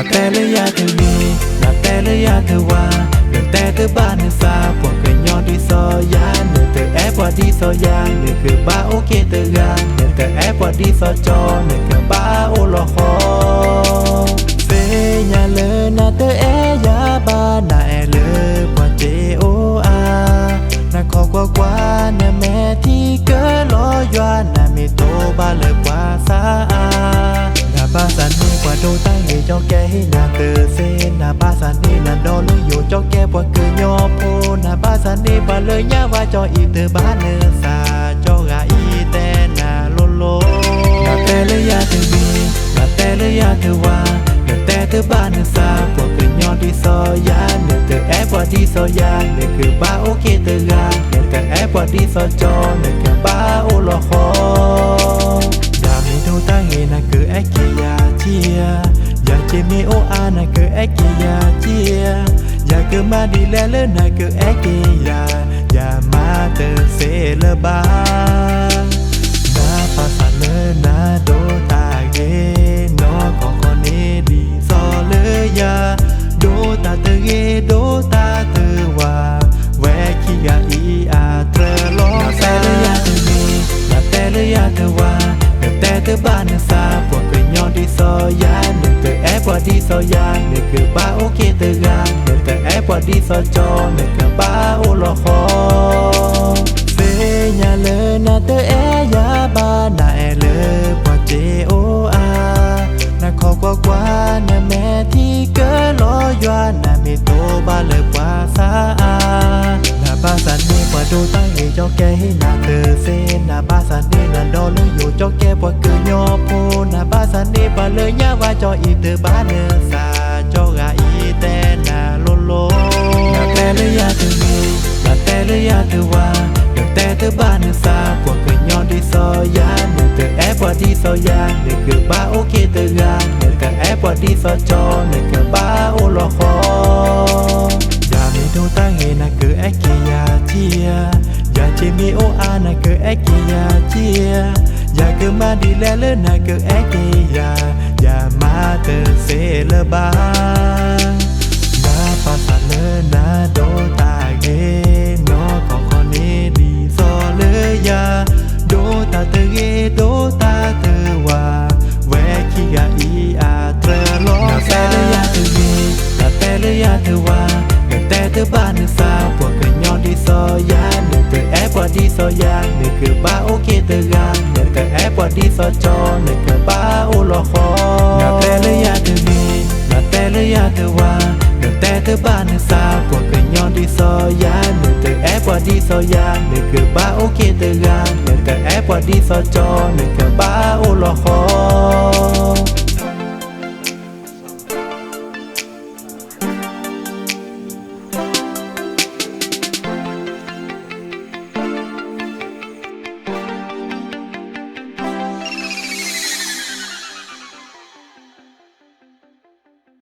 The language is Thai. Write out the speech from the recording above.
นาแต่ละยาเธอมีนาแต่ละยาเธอว่าเนื่อแต่เธอบ้านเธอซาพวกกันยอดที่ซอยาเนื่อเธอแอบว่าดีซอยาเนื่อคือบ้าโอเคเธอยาเนื่อเธอแอบว่าที่ซอจอเนื่อคือบ้าโอลอคอเฟยาเลนาเธอแอยาบ้านาแอเลพว่าเจโออานาขอกว่ากว่าเนื่อแม่ที่เกิดลอยานาไม่โตบ้าเลยกว่าซาอานาบ้าสัน มีดูตั้งเงนะคือแอคเกียเจียอย่าเจมีโออานะคือแอคเกียเจียอย่าคือมาดีแลเลนะคือแอคเกียอย่ามาเตอเซเลบานาภาษาเลนะโดตาเกนอของคนนี้ดีซอเล ยยาโดตาเตเกโดตาเตวาแวคิยาอีอาเตรลอแซเลยยาเตมี la tele ya te wa ne te te ba ne sa po ke nyo di so ya ne te e po di so ya ne ke ba o ke te ga ne te e po di so cho ne ke ba o lo ho se nya le na te e ya ba na e le po je o a na kho kwa kwa na me ti ke lo ywa na mi to ba le kwa sa a na ba sa ni po do ta ye cho ke hi na te se na ba sa ni na do lu yo cho ke po ke nyo po na ba sa ni ba le nya wa cho i te ba ne sa cho ga i te na lo lo na te le ya te mi na te le ya te wa na te te ba ne sa po ke nyo di so ya ne te e po di so ya ne ke ba o ke te ga ne te e po di so cho ne ke ba o lo ho อย่ามีดูตั้งเงน มีโออานะคือแอคเกียเจียอย่าคือมาดีแลเลนะคือแอคเกียอย่ามาเตอเซเลบานาภาษาเลนะโดตาเกนอของคนนี้ดีซอเลยยาโดตาเตเกโดตาเตวาแวคิยาอีอาเตรลอซาเลยาเตมี la tele ya te wa ne te te ba ne sa po ke nyo di so ya ne te e po di so ya ne ke ba o ke te ga ne te e po di so cho ne ke ba o lo ho la tele ya te mi la tele ya te wa ne te te ba ne sa po ke nyo di so ya ne te e po di so ya ne ke ba o ke te ga ne te e po di so cho ne ke ba o lo ho